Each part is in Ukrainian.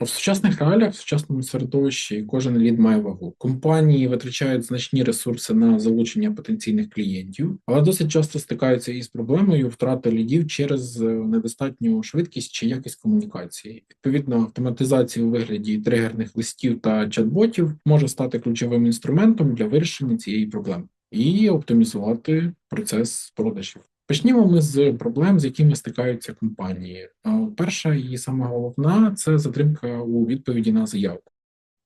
В сучасних реаліях, в сучасному середовищі кожен лід має вагу. Компанії витрачають значні ресурси на залучення потенційних клієнтів, але досить часто стикаються із проблемою втрати лідів через е, недостатню швидкість чи якість комунікації. Відповідно, автоматизація у вигляді тригерних листів та чат-ботів може стати ключовим інструментом для вирішення цієї проблеми і оптимізувати процес продажів. Почнімо ми з проблем, з якими стикаються компанії. Е, Перша і сама головна це затримка у відповіді на заявку.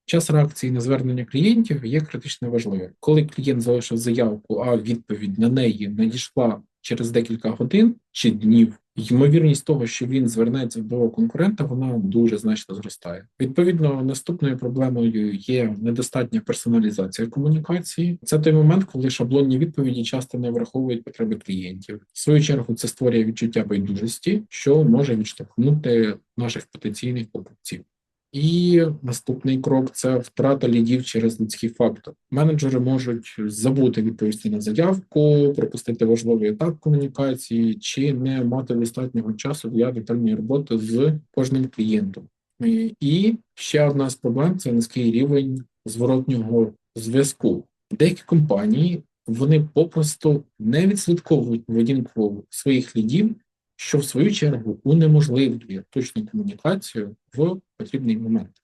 Час реакції на звернення клієнтів є критично важливим. Коли клієнт залишив заявку, а відповідь на неї надійшла через декілька годин чи днів, ймовірність того, що він звернеться до конкурента, вона дуже значно зростає. Відповідно, наступною проблемою є недостатня персоналізація комунікації. Це той момент, коли шаблонні відповіді часто не враховують потреби клієнтів. В свою чергу це створює відчуття байдужості, що може відштовхнути наших потенційних покупців. І наступний крок це втрата лідів через людський фактор. Менеджери можуть забути відповісти на заявку, пропустити важливий етап комунікації чи не мати достатнього часу для детальної роботи з кожним клієнтом. І- ще одна з проблем це низький рівень зворотнього зв'язку. Деякі компанії вони попросту не відслідковують поведінку своїх лідів, що в свою чергу унеможливлює точну комунікацію в потрібний момент.